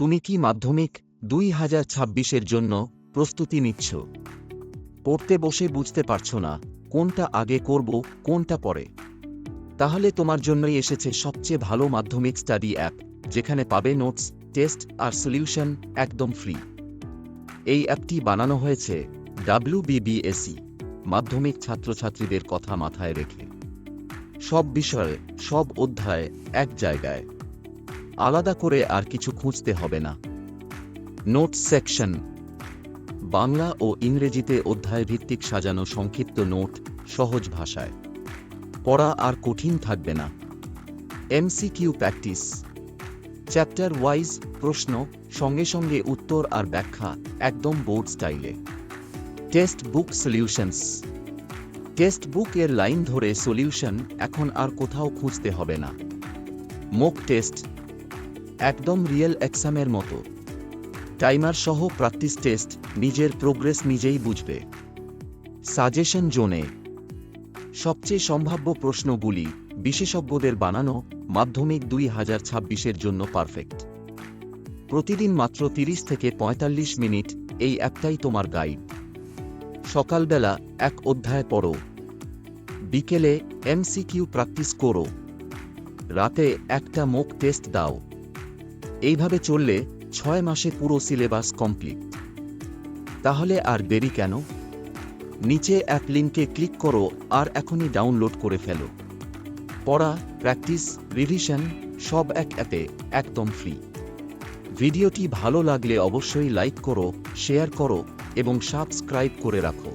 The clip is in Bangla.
তুমি কি মাধ্যমিক? দুই হাজার ছাব্বিশের জন্য প্রস্তুতি নিচ্ছ। পড়তে বসে বুঝতে পারছ না, কোনটা আগে করব, কোনটা পরে। তাহলে তোমার জন্যই এসেছে সবচেয়ে ভালো মাধ্যমিক স্টাডি অ্যাপ, যেখানে পাবে নোটস, টেস্ট আর সলিউশন একদম ফ্রি। এই অ্যাপটি বানানো হয়েছে ডাব্লিউবিবিএসি মাধ্যমিক ছাত্রছাত্রীদের কথা মাথায় রেখে। সব বিষয়ে, সব অধ্যায় এক জায়গায়। আলাদা করে আর কিছু খুঁজতে হবে না। নোট সেকশন বাংলা ও ইংরেজিতে অধ্যায় ভিত্তিক সাজানো সংক্ষিপ্ত নোট, সহজ ভাষায়। পড়া আর কঠিন থাকবে না। এমসিকিউ প্র্যাকটিস চ্যাপ্টার ওয়াইজ প্রশ্ন, সঙ্গে সঙ্গে উত্তর আর ব্যাখ্যা, একদম বোর্ড স্টাইলে test book solutions test book এর লাইন ধরে সলিউশন এখন আর কোথাও খুঁজতে হবে না। মোক টেস্ট একদম রিয়েল এক্সামের মতো। টাইমার সহ প্র্যাকটিস টেস্ট নিজের প্রোগ্রেস নিজেই বুঝবে। সাজেশন জোনে। সবচেয়ে সম্ভাব্য প্রশ্নগুলি বিশেষজ্ঞদের বানানো মাধ্যমিক দুই হাজার ছাব্বিশের জন্য পারফেক্ট। প্রতিদিন মাত্র তিরিশ থেকে পঁয়তাল্লিশ মিনিট এই একটাই তোমার গাইড। সকালবেলা এক অধ্যায় পড়ো। বিকেলে এমসিকিউ প্র্যাকটিস করো। রাতে একটা মোক টেস্ট দাও। এইভাবে চললে ছয় মাসে পুরো সিলেবাস কমপ্লিট। তাহলে আর দেরি কেন? নিচে অ্যাপ লিঙ্কে ক্লিক করো আর এখনই ডাউনলোড করে ফেলো। পড়া, প্র্যাকটিস, রিভিশন সব এক অ্যাপে একদম ফ্রি। ভিডিওটি ভালো লাগলে অবশ্যই লাইক করো, শেয়ার করো এবং সাবস্ক্রাইব করে রাখো।